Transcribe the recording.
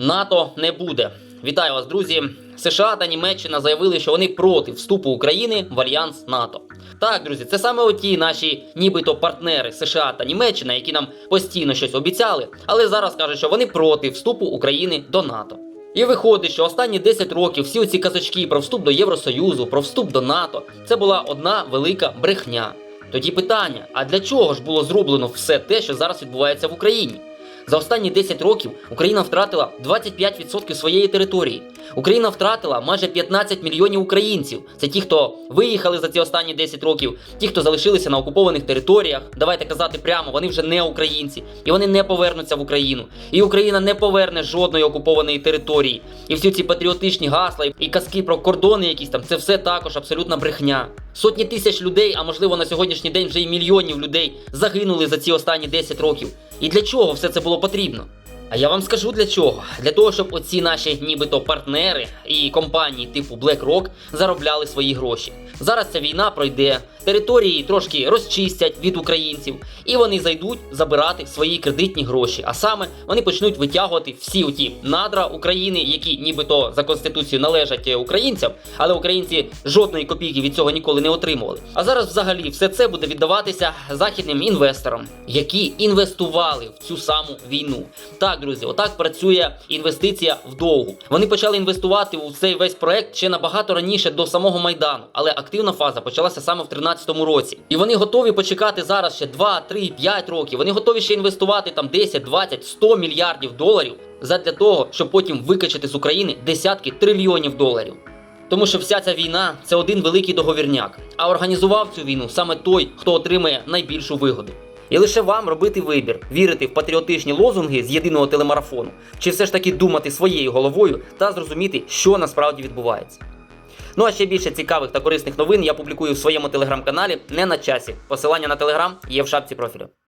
НАТО не буде. Вітаю вас, друзі. США та Німеччина заявили, що вони проти вступу України в альянс НАТО. Так, друзі, це саме оті наші нібито партнери США та Німеччина, які нам постійно щось обіцяли, але зараз кажуть, що вони проти вступу України до НАТО. І виходить, що останні 10 років всі оці казачки про вступ до Євросоюзу, про вступ до НАТО це була одна велика брехня. Тоді питання: а для чого ж було зроблено все те, що зараз відбувається в Україні? За останні 10 років Україна втратила 25% своєї території. Україна втратила майже 15 мільйонів українців. Це ті, хто виїхали за ці останні 10 років, ті, хто залишилися на окупованих територіях. Давайте казати прямо, вони вже не українці, і вони не повернуться в Україну. І Україна не поверне жодної окупованої території. І всі ці патріотичні гасла і казки про кордони, якісь там, це все також абсолютна брехня. Сотні тисяч людей, а можливо на сьогоднішній день вже й мільйонів людей загинули за ці останні 10 років. І для чого все це було потрібно? А я вам скажу для чого. Для того, щоб оці наші нібито партнери і компанії типу BlackRock заробляли свої гроші. Зараз ця війна пройде, території трошки розчистять від українців, і вони зайдуть забирати свої кредитні гроші. А саме вони почнуть витягувати всі оті надра України, які нібито за конституцією належать українцям, але українці жодної копійки від цього ніколи не отримували. А зараз взагалі все це буде віддаватися західним інвесторам, які інвестували в цю саму війну. Так, друзі, отак працює інвестиція в довгу. Вони почали інвестувати у цей весь проект ще набагато раніше до самого майдану, але активна фаза почалася саме в 2013 році. І вони готові почекати зараз ще 2, 3, 5 років. Вони готові ще інвестувати там 10, 20, 100 мільярдів доларів задля того, щоб потім викачати з України десятки трильйонів доларів. Тому що вся ця війна це один великий договірняк. А організував цю війну саме той, хто отримає найбільшу вигоду. І лише вам робити вибір, вірити в патріотичні лозунги з єдиного телемарафону, чи все ж таки думати своєю головою та зрозуміти, що насправді відбувається. Ну а ще більше цікавих та корисних новин я публікую в своєму телеграм-каналі не на часі. Посилання на телеграм є в шапці профілю.